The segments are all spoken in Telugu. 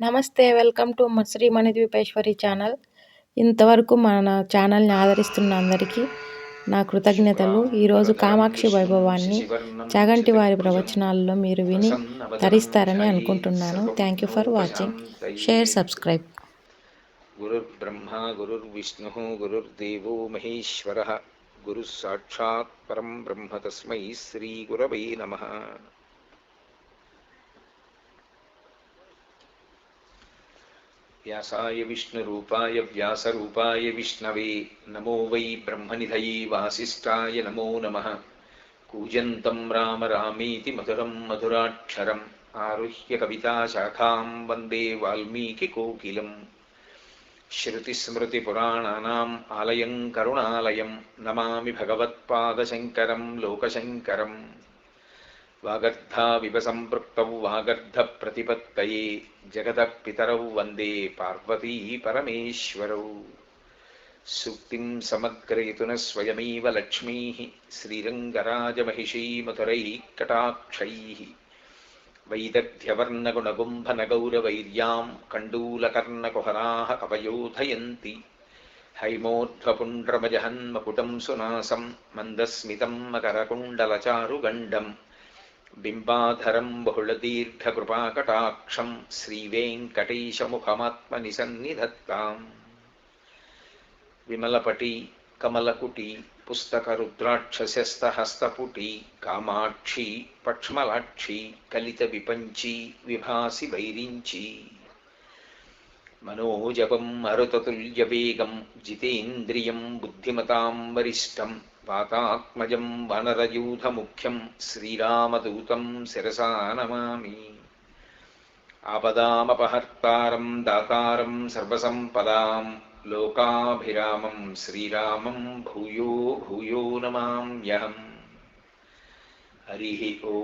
నమస్తే వెల్కమ్ టు మ శ్రీ మణిద్వీపేశ్వరి ఛానల్. ఇంతవరకు మన ఛానల్ని ఆదరిస్తున్న అందరికీ నా కృతజ్ఞతలు. ఈరోజు కామాక్షి వైభవాన్ని చాగంటి వారి ప్రవచనాల్లో మీరు విని తరిస్తారని అనుకుంటున్నాను. Thank you for watching share subscribe గురుర్ బ్రహ్మ గురుర్ విష్ణు గురుర్ దేవో మహేశ్వర. గురు సాక్షాత్ పరం బ్రహ్మ తస్మై శ్రీ గురవై నమ. व्यासाय विष्णुरूपाय व्यासरूपाय विष्णवे। नमो वै ब्रह्मनिधये वासिष्ठाय नमो नमः। कूजन्तं राम रामीति मधुरं मधुराक्षरम्। आरुह्य कविताशाखां वंदे वाल्मीकिकोकिलम् श्रुतिस्मृतिपुराणानाम् आलयं करुणालयं नमामि भगवत्पादशङ्करं लोकशङ्करम्। వాగర్థావివ సంపృక్తౌ జగత జగదపితరౌ వందే పార్వతీ పరమేశ్వరౌ. సుక్తిం సమగ్రయతున స్వయమేవ లక్ష్మీ శ్రీరంగరాజమహిషీ మధురైకటాక్షై వైదగ్ధ్యవర్ణగుణగుంభనగౌరవైర్యాం కండూలకర్ణకుహరా కవయోధయంతి హైమోర్ధ్వపుండ్రమజహన్మకుటం సునాసం మందస్మితం మకరకుండలచారుగండం. బింబాధరం బహుళదీర్ఘకృపాకటాక్షం శ్రీవేంకటేశముఖమాత్మనిసన్నిధత్తాం విమలపటి కమలకుటి పుస్తక రుద్రాక్షస్తహస్తపుటి కామాక్షి పక్ష్మలాక్షి కలిత విపంచి విభాసి వైరించీ మనోజపం మరుతతుల్యవేగం జితేంద్రియం బుద్ధిమతాం వరిష్టం వాతాత్మజం వనరయూధముఖ్యం శ్రీరామదూతం శిరసా నమామి ఆపదామపహర్తారం దాతారం సర్వసంపదాం లోకాభిరామం శ్రీరామం భూయో భూయో నమామ్యహం హరి ఓ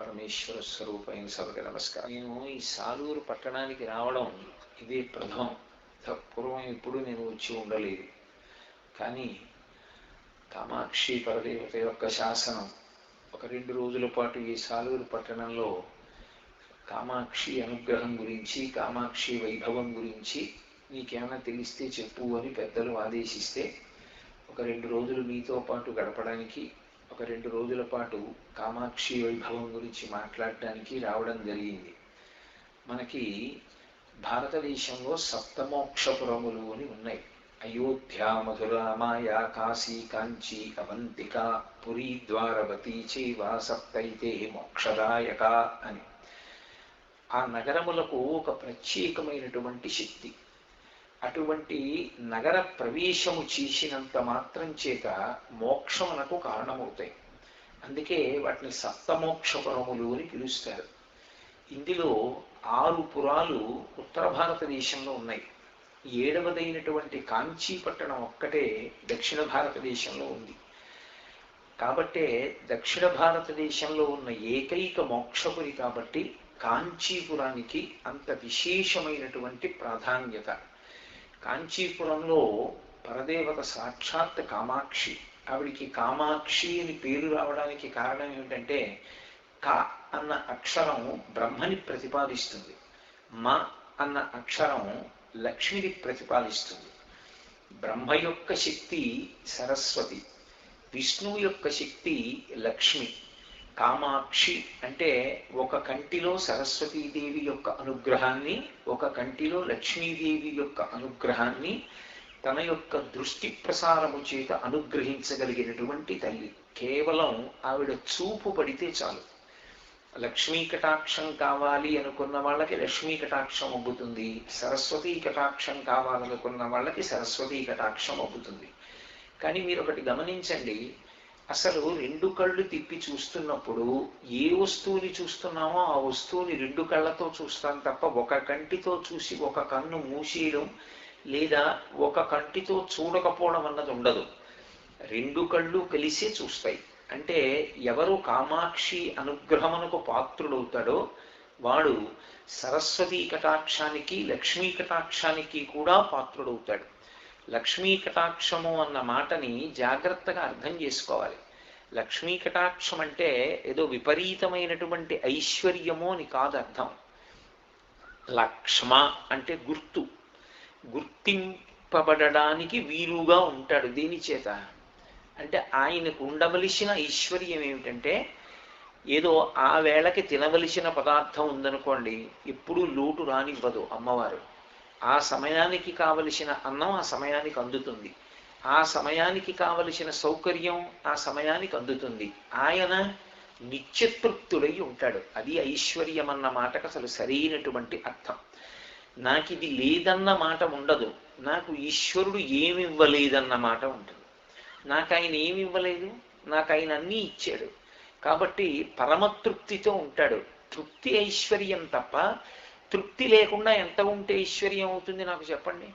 పరమేశ్వర స్వరూపమైన సభకి నమస్కారం. నేను ఈ సాలూరు పట్టణానికి రావడం ఇదే ప్రథమం. పూర్వం ఇప్పుడు నేను వచ్చి ఉండలేదు. కానీ కామాక్షి పరదేవత యొక్క శాసనం ఒక రెండు రోజుల పాటు ఈ సాలూరు పట్టణంలో కామాక్షి అనుగ్రహం గురించి కామాక్షి వైభవం గురించి నీకేమైనా తెలిస్తే చెప్పు అని పెద్దలు ఆదేశిస్తే ఒక రెండు రోజులు మీతో పాటు గడపడానికి ఒక రెండు రోజుల పాటు కామాక్షి వైభవం గురించి మాట్లాడడానికి రావడం జరిగింది. మనకి భారతదేశంలో సప్తమోక్షపురములు అని ఉన్నాయి. అయోధ్య మధుర మాయా కాశీ కాంచీ అవంతిక పురీ ద్వారవతి చేవా సప్తైతే మోక్షదాయక అని. ఆ నగరములకు ఒక ప్రత్యేకమైనటువంటి శక్తి. అటువంటి నగర ప్రవేశము చేసినంత మాత్రం చేత మోక్షమునకు కారణమవుతాయి. అందుకే వాటిని సప్తమోక్షపురములు అని పిలుస్తారు. ఇందులో ఆరు పురాలు ఉత్తర భారతదేశంలో ఉన్నాయి. ఏడవదైనటువంటి కాంచీపట్టణం ఒక్కటే దక్షిణ భారతదేశంలో ఉంది. కాబట్టే దక్షిణ భారతదేశంలో ఉన్న ఏకైక మోక్షపురి కాబట్టి కాంచీపురానికి అంత విశేషమైనటువంటి ప్రాధాన్యత. కాంచీపురంలో పరదేవత సాక్షాత్ కామాక్షి. ఆవిడికి కామాక్షి అని పేరు రావడానికి కారణం ఏమిటంటే కా అన్న అక్షరం బ్రహ్మని ప్రతిపాదిస్తుంది. మా అన్న అక్షరం లక్ష్మిని ప్రతిపాదిస్తుంది. బ్రహ్మ యొక్క శక్తి సరస్వతి విష్ణువు యొక్క శక్తి లక్ష్మి. కామాక్షి అంటే ఒక కంటిలో సరస్వతీదేవి యొక్క అనుగ్రహాన్ని ఒక కంటిలో లక్ష్మీదేవి యొక్క అనుగ్రహాన్ని తన యొక్క దృష్టి ప్రసారము చేత అనుగ్రహించగలిగినటువంటి తల్లి. కేవలం ఆవిడ చూపు పడితే చాలు. లక్ష్మీ కటాక్షం కావాలి అనుకున్న వాళ్ళకి లక్ష్మీ కటాక్షం అబ్బుతుంది. సరస్వతీ కటాక్షం కావాలనుకున్న వాళ్ళకి సరస్వతీ కటాక్షం అబ్బుతుంది. కానీ మీరు ఒకటి గమనించండి అసలు రెండు కళ్ళు తిప్పి చూస్తున్నప్పుడు ఏ వస్తువుని చూస్తున్నామో ఆ వస్తువుని రెండు కళ్ళతో చూస్తాం తప్ప ఒక కంటితో చూసి ఒక కన్ను మూసేయడం లేదా ఒక కంటితో చూడకపోవడం అన్నది ఉండదు. రెండు కళ్ళు కలిసే చూస్తాయి. అంటే ఎవరు కామాక్షి అనుగ్రహమునకు పాత్రుడవుతాడో వాడు సరస్వతీ కటాక్షానికి లక్ష్మీ కటాక్షానికి కూడా పాత్రుడవుతాడు. లక్ష్మీ కటాక్షము అన్న మాటని జాగ్రత్తగా అర్థం చేసుకోవాలి. లక్ష్మీ కటాక్షం అంటే ఏదో విపరీతమైనటువంటి ఐశ్వర్యము అని కాదు అర్థం. లక్ష్మ అంటే గుర్తు. గుర్తింపబడడానికి వీలుగా ఉంటాడు. దీని చేత? అంటే ఆయనకు ఉండవలసిన ఐశ్వర్యం ఏమిటంటే ఏదో ఆ వేళకి తినవలసిన పదార్థం ఉందనుకోండి ఎప్పుడూ లోటు రానివ్వదు అమ్మవారు. ఆ సమయానికి కావలసిన అన్నం ఆ సమయానికి అందుతుంది. ఆ సమయానికి కావలసిన సౌకర్యం ఆ సమయానికి అందుతుంది. ఆయన నిత్యతృప్తుడై ఉంటాడు. అది ఐశ్వర్యం అన్న మాటకు అసలు సరైనటువంటి అర్థం. నాకు ఇది లేదన్న మాట ఉండదు. నాకు ఈశ్వరుడు ఏమి ఇవ్వలేదన్న మాట ఉంటుంది. నాకు ఆయన ఏమి ఇవ్వలేదు నాకు ఆయన అన్నీ ఇచ్చాడు. కాబట్టి పరమతృప్తితో ఉంటాడు. తృప్తి ఐశ్వర్యం తప్ప తృప్తి లేకుండా ఎంత ఉంటే ఐశ్వర్యం అవుతుంది నాకు చెప్పండి?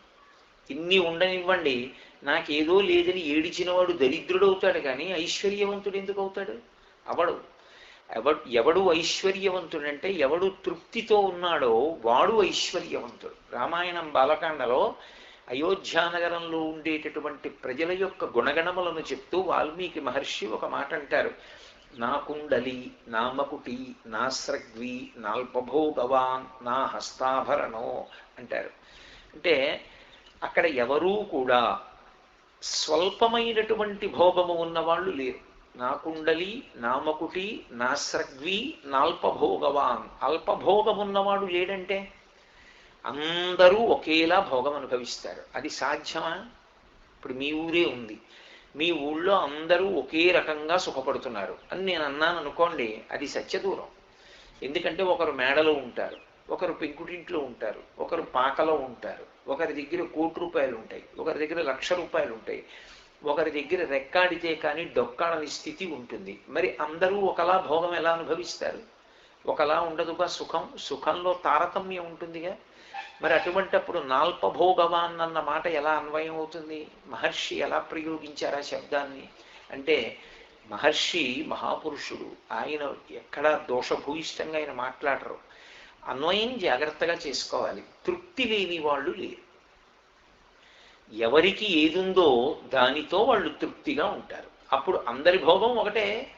ఇన్ని ఉండనివ్వండి. నాకేదో లేదని ఏడిచినవాడు దరిద్రుడవుతాడు కానీ ఐశ్వర్యవంతుడు ఎందుకు అవుతాడు? అవడు ఎవడు ఎవడు ఐశ్వర్యవంతుడంటే ఎవడు తృప్తితో ఉన్నాడో వాడు ఐశ్వర్యవంతుడు. రామాయణం బాలకాండలో అయోధ్యానగరంలో ఉండేటటువంటి ప్రజల యొక్క గుణగణములను చెప్తూ వాల్మీకి మహర్షి ఒక మాట అంటారు. నా కుండలి నా మకుటి నా స్రగ్వి నాల్పభోగవాన్ నా హస్తాభరణో అంటారు. అంటే అక్కడ ఎవరూ కూడా స్వల్పమైనటువంటి భోగము ఉన్నవాళ్ళు లేరు. నా కుండలి నా మకుటి నా స్రగ్వి నాల్పభోగవాన్. అల్పభోగమున్నవాడు లేడంటే అందరూ ఒకేలా భోగం అనుభవిస్తారు. అది సాధ్యమా? ఇప్పుడు మీ ఊరే ఉంది. మీ ఊళ్ళో అందరూ ఒకే రకంగా సుఖపడుతున్నారు అని నేను అన్నాను అనుకోండి అది సత్యదూరం. ఎందుకంటే ఒకరు మేడలో ఉంటారు ఒకరు పెంకుటింట్లో ఉంటారు ఒకరు పాకలో ఉంటారు ఒకరి దగ్గర కోటి రూపాయలు ఉంటాయి ఒకరి దగ్గర లక్ష రూపాయలు ఉంటాయి ఒకరి దగ్గర రెక్కాడితే కానీ డొక్కాడని స్థితి ఉంటుంది. మరి అందరూ ఒకలా భోగం ఎలా అనుభవిస్తారు? ఒకలా ఉండదుగా సుఖం? సుఖంలో తారతమ్యం ఉంటుందిగా? మరి అటువంటప్పుడు నాల్పభోగవాన్ అన్న మాట ఎలా అన్వయం అవుతుంది? మహర్షి ఎలా ప్రయోగించారా శబ్దాన్ని? అంటే మహర్షి మహాపురుషుడు ఆయన ఎక్కడ దోషభూయిష్టంగా ఆయన మాట్లాడరు. అన్వయం జాగ్రత్తగా చేసుకోవాలి. తృప్తి లేని వాళ్ళు లేరు. ఎవరికి ఏదుందో దానితో వాళ్ళు తృప్తిగా ఉంటారు. అప్పుడు అందరి భోగం ఒకటే.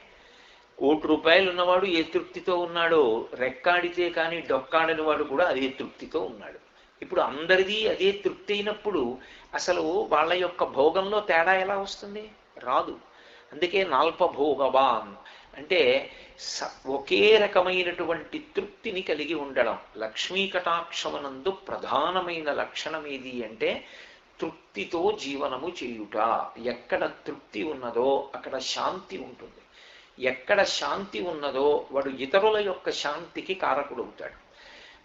కోటి రూపాయలు ఉన్నవాడు ఏ తృప్తితో ఉన్నాడో రెక్కాడితే కానీ డొక్కాడని వాడు కూడా అదే తృప్తితో ఉన్నాడు. ఇప్పుడు అందరిది అదే తృప్తి అయినప్పుడు అసలు వాళ్ళ యొక్క భోగంలో తేడా ఎలా వస్తుంది? రాదు. అందుకే నాల్పభోగవాన్ అంటే స ఒకే రకమైనటువంటి తృప్తిని కలిగి ఉండడం. లక్ష్మీ కటాక్షమునందు ప్రధానమైన లక్షణం ఏది అంటే తృప్తితో జీవనము చేయుట. ఎక్కడ తృప్తి ఉన్నదో అక్కడ శాంతి ఉంటుంది. ఎక్కడ శాంతి ఉన్నదో వాడు ఇతరుల యొక్క శాంతికి కారకుడవుతాడు.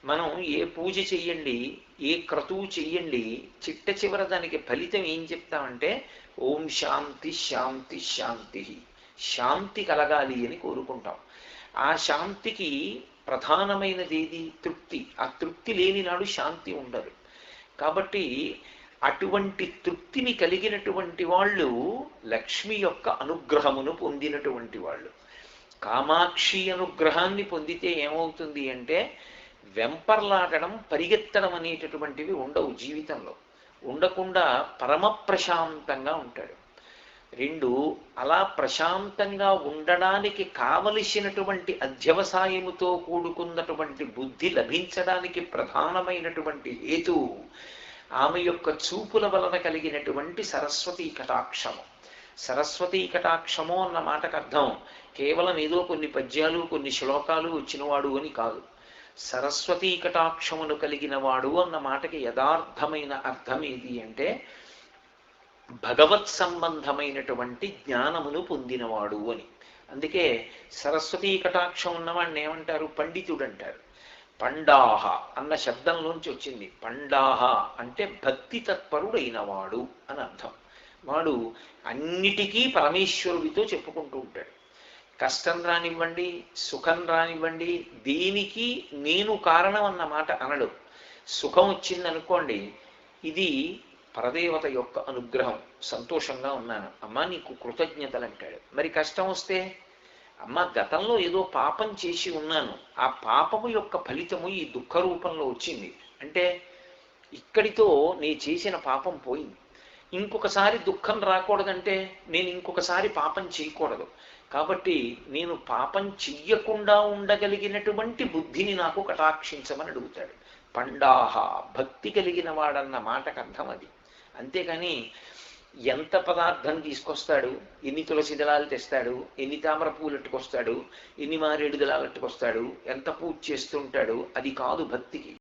మనం ఏ పూజ చెయ్యండి ఏ క్రతువు చెయ్యండి చిట్ట చివర దానికి ఫలితం ఏం చెప్తామంటే ఓం శాంతి శాంతి శాంతి శాంతి కలగాలి అని కోరుకుంటాం. ఆ శాంతికి ప్రధానమైనది ఏది తృప్తి. ఆ తృప్తి లేని నాడు శాంతి ఉండదు. కాబట్టి అటువంటి తృప్తిని కలిగినటువంటి వాళ్ళు లక్ష్మి యొక్క అనుగ్రహమును పొందినటువంటి వాళ్ళు. కామాక్షి అనుగ్రహాన్ని పొందితే ఏమవుతుంది అంటే వెంపర్లాడడం పరిగెత్తడం అనేటటువంటివి ఉండవు జీవితంలో. ఉండకుండా పరమ ప్రశాంతంగా ఉంటాడు. రెండు అలా ప్రశాంతంగా ఉండడానికి కావలసినటువంటి అధ్యవసాయముతో కూడుకున్నటువంటి బుద్ధి లభించడానికి ప్రధానమైనటువంటి హేతు ఆమె యొక్క చూపుల వలన కలిగినటువంటి సరస్వతీ కటాక్షము. సరస్వతీ కటాక్షము అన్న మాటకు అర్థం కేవలం ఏదో కొన్ని పద్యాలు కొన్ని శ్లోకాలు వచ్చినవాడు అని కాదు. సరస్వతీ కటాక్షమును కలిగిన వాడు అన్న మాటకి యథార్థమైన అర్థం ఏది అంటే భగవత్ సంబంధమైనటువంటి జ్ఞానమును పొందినవాడు అని. అందుకే సరస్వతీ కటాక్షం ఉన్నవాడిని ఏమంటారు? పండితుడు అంటారు. పండాహ అన్న శబ్దంలోంచి వచ్చింది. పండాహ అంటే భక్తి తత్పరుడైన వాడు అని అర్థం. వాడు అన్నిటికీ పరమేశ్వరుడితో చెప్పుకుంటూ ఉంటాడు. కష్టం రానివ్వండి సుఖం రానివ్వండి దేనికి నేను కారణం అన్న మాట అనడు. సుఖం వచ్చిందనుకోండి ఇది పరదేవత యొక్క అనుగ్రహం. సంతోషంగా ఉన్నాను. అమ్మా నీకు కృతజ్ఞతలు అంటాడు మరి కష్టం వస్తే? అమ్మ గతంలో ఏదో పాపం చేసి ఉన్నాను. ఆ పాపము యొక్క ఫలితము ఈ దుఃఖ రూపంలో వచ్చింది. అంటే ఇక్కడితో నీ చేసిన పాపం పోయింది. ఇంకొకసారి దుఃఖం రాకూడదంటే నేను ఇంకొకసారి పాపం చేయకూడదు. కాబట్టి నేను పాపం చెయ్యకుండా ఉండగలిగినటువంటి బుద్ధిని నాకు కటాక్షించమని అడుగుతాడు. పండాహ భక్తి కలిగిన వాడన్న మాటకు అర్థం అది. అంతేకాని ఎంత పదార్థం తీసుకొస్తాడు? ఎన్ని తులసి దళాలు తెస్తాడు? ఎన్ని తామర పూలు ఎట్టుకొస్తాడు ఎన్ని మారేడు దళాలు ఎట్టుకొస్తాడు ఎంత పూజ చేస్తుంటాడు? అది కాదు భక్తికి.